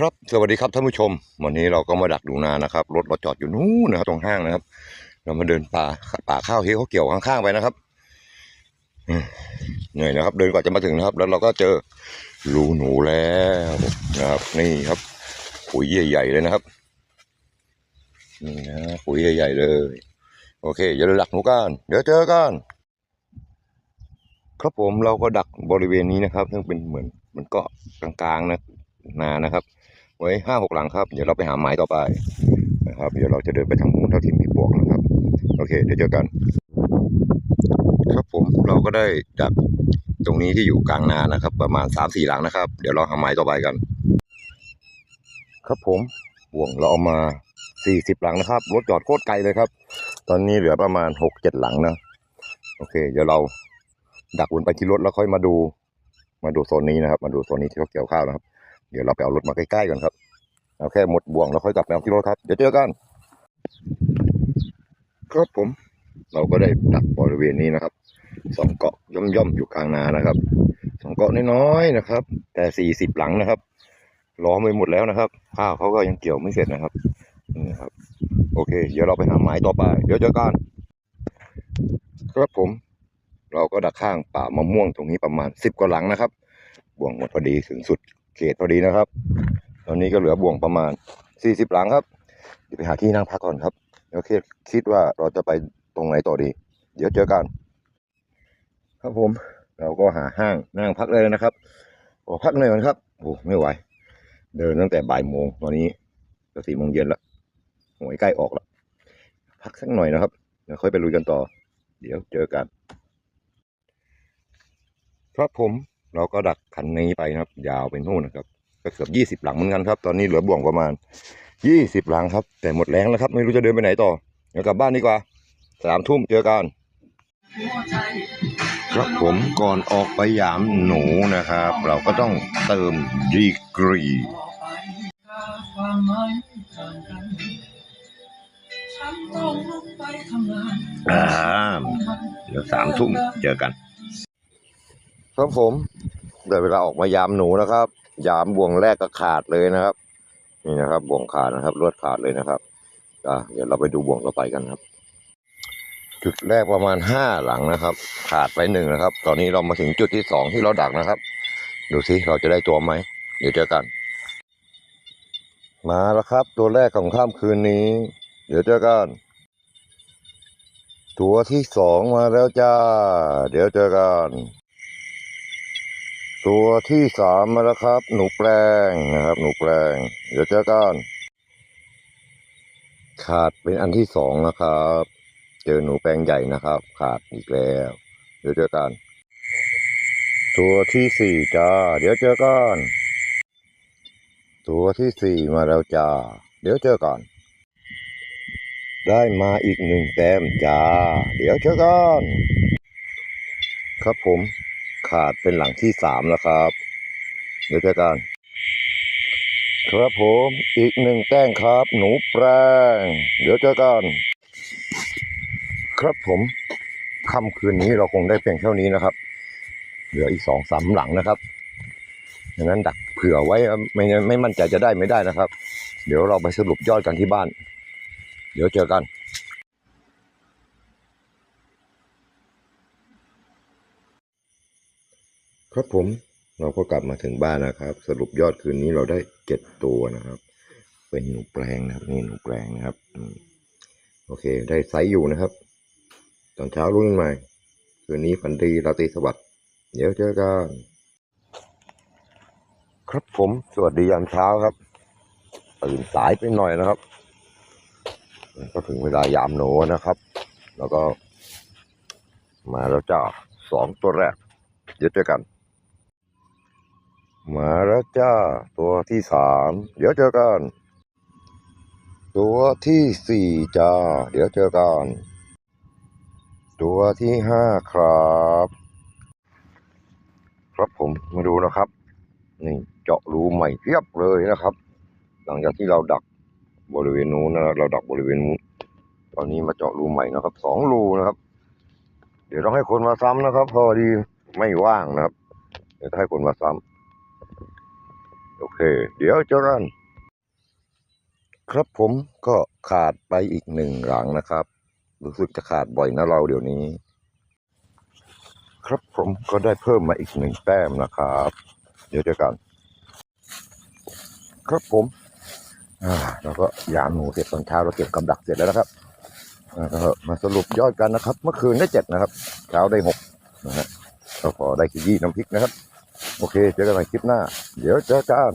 ครับสวัสดีครับท่านผู้ชม วันนี้เราก็มาดักดูนานะครับรถเราจอดอยู่นู้นนะครับตรงห้างนะครับ เรามาเดินป่าป่าข้าวที่เขาเกี่ยวข้างๆไปนะครับเหนื่อยนะครับ เดินกว่าจะมาถึงนะครับ แล้วเราก็เจอรูหนูแล้วนะครับ นี่ครับปุ๋ยใหญ่ๆเลยนะครับนี่นะปุ๋ยใหญ่ๆเลย โอเคอย่าลืมดักหนูกันเดี๋ยวเจอกันครับผมเราก็ดักบริเวณนี้นะครับ ซึ่งเป็นเหมือนเหมันเกาะกลางๆนะนานะครับ ไว้ห้าหกหลังครับ เดี๋ยวเราไปหาไม้ต่อไปนะครับ เดี๋ยวเราจะเดินไปทางนู้นเท่าที่มีปวกนะครับ โอเค เดี๋ยวเจอกัน ครับผมเราก็ได้จากตรงนี้ที่อยู่กลางนานะครับ ประมาณสามสี่หลังนะครับ เดี๋ยวเราหาไม้ต่อไปกัน ครับผมบ่วงเราเอามาสี่สิบหลังนะครับรถจอดโคตรไกลเลยครับ ตอนนี้เหลือประมาณหกเจ็ดหลังนะโอเค เดี๋ยวเราดักวนไปที่รถแล้วค่อยมาดู มาดูโซนนี้นะครับ มาดูโซนนี้ที่เขาเกี่ยวข้าวนะครับ เดี๋ยวเราไปเอารถมาใกล้ๆกันครับเอาแค่หมดบ่วงแล้วค่อยกลับไปเอาที่รถครับ เดี๋ยวเจอกัน ครับผม เราก็ได้ดักบริเวณนี้นะครับสองเกาะย่อมๆอยู่กลางนานะครับสองเกาะน้อยๆนะครับ แต่สี่สิบหลังนะครับล้อมไปหมดแล้วนะครับข้าวเขาก็ยังเกี่ยวไม่เสร็จนะครับนี่นะครับ โอเค เดี๋ยวเราไปหาไม้ต่อไปเดี๋ยวเจอกันครับผม เราก็ดักข้างป่ามะม่วงตรงนี้ประมาณสิบกว่าหลังนะครับบ่วงหมดพอดีถึงสุด เขตพอดีนะครับ ตอนนี้ก็เหลือบ่วงประมาณสี่สิบหลังครับ เดี๋ยวไปหาที่นั่งพักก่อนครับเดี๋ยวคิดคิดว่าเราจะไปตรงไหนต่อดี เดี๋ยวเจอกัน ครับผม เราก็หาห้างนั่งพักเลยนะครับโอ้พักหน่อยก่อนครับโอ้ไม่ไหว เดินตั้งแต่บ่ายโมงตอนนี้ก็สี่โมงเย็นแล้วหวยใกล้ออกแล้วพักสักหน่อยนะครับเดี๋ยวค่อยไปลุยกันต่อ เดี๋ยวเจอกัน ครับผม เราก็ดักคันนี้ไปนะครับ ยาวไปนู่นนะครับ ก็เกือบยี่สิบหลังเหมือนกันครับ ตอนนี้เหลือบ่วงประมาณยี่สิบหลังครับ แต่หมดแรงแล้วครับ ไม่รู้จะเดินไปไหนต่อเดี๋ยวกลับบ้านดีกว่าสามทุ่มเจอกันครับผมก่อนออกไปยามหนูนะครับ เราก็ต้องเติมดีกรีอ่าเดี๋ยวสามทุ่มเจอกัน ครับผม ได้เวลาออกมายามหนูนะครับ ยามบ่วงแรกก็ขาดเลยนะครับ นี่นะครับบ่วงขาดนะครับลวดขาดเลยนะครับอะเดี๋ยวเราไปดูบ่วงต่อไปกันครับ จุดแรกประมาณห้าหลังนะครับ ขาดไปหนึ่งนะครับ ตอนนี้เรามาถึงจุดที่สองที่เราดักนะครับ ดูสิเราจะได้ตัวไหมเดี๋ยวเจอกัน มาแล้วครับ ตัวแรกของค่ำคืนนี้ เดี๋ยวเจอกันตัวที่สองมาแล้วจ้า เดี๋ยวเจอกัน ตัวที่สามมาแล้วครับ หนูแปลงนะครับ หนูแปลง เดี๋ยวเจอกันขาดเป็นอันที่สองนะครับ เจอหนูแปลงใหญ่นะครับ ขาดอีกแล้ว เดี๋ยวเจอกัน ตัวที่สี่จ้า เดี๋ยวเจอกันตัวที่สี่มาแล้วจ้า เดี๋ยวเจอกันได้มาอีกหนึ่งแต้มจ้า เดี๋ยวเจอกันครับผม ขาดเป็นหลังที่สามแล้วครับ เดี๋ยวเจอกันครับผมอีกหนึ่งแต้มครับ หนูแปลงเดี๋ยวเจอกันครับผมค่ำคืนนี้เราคงได้เพียงเท่านี้นะครับ เหลืออีกสองสามหลังนะครับดังนั้นดักเผื่อไว้ไม่ไม่มั่นใจจะได้ไม่ได้นะครับ เดี๋ยวเราไปสรุปยอดกันที่บ้าน เดี๋ยวเจอกัน ครับผมเราก็กลับมาถึงบ้านนะครับ สรุปยอดคืนนี้เราได้เจ็ดตัวนะครับ เป็นหนูแปลงนะครับนี่หนูแปลงนะครับอโอเค ได้ไซส์อยู่นะครับ ตอนเช้ารุ่งขึ้นมาคืนนี้ฝันดีราตรีสวัสดิ์เดี๋ยวเจอกันครับผมสวัสดียามเช้าครับตื่นสายไปหน่อยนะครับ ก็ถึงเวลายามโหนนะครับ แล้วก็ มาแล้วจ้าสองตัวแรกเดี๋ยวเจอกัน มาแล้วจ้า ตัวที่สามเดี๋ยวเจอกัน ตัวที่สี่จ้า เดี๋ยวเจอกัน ตัวที่ห้าครับ ครับผมมาดูนะครับ นี่เจาะรูใหม่เรียบเลยนะครับ หลังจากที่เราดักบริเวณนู้นนะเราดักบริเวณนู้นตอนนี้มาเจาะรูใหม่นะครับสองรูนะครับ เดี๋ยวต้องให้คนมาซ้ำนะครับ พอดีไม่ว่างนะครับ เดี๋ยวให้คนมาซ้ำโอโอเค เดี๋ยวเจอกันครับผมก็ขาดไปอีกหนึ่งหลังนะครับ รู้สึกจะขาดบ่อยนะเราเดี๋ยวนี้ ครับผมก็ได้เพิ่มมาอีกหนึ่งแต้มนะครับ เดี๋ยวเจอกัน ครับผมอ่าเราก็ยามหนูเสร็จตอนเช้าเราเก็บกำดักเสร็จแล้วนะครับมาสรุปยอดกันนะครับ เมื่อคืนได้เจ็ดนะครับ เช้าได้หกนะฮะก็พอได้ขี้ยี่น้ำพริกนะครับ โอเค เจอกันใหม่คลิปหน้า เดี๋ยวเจอกัน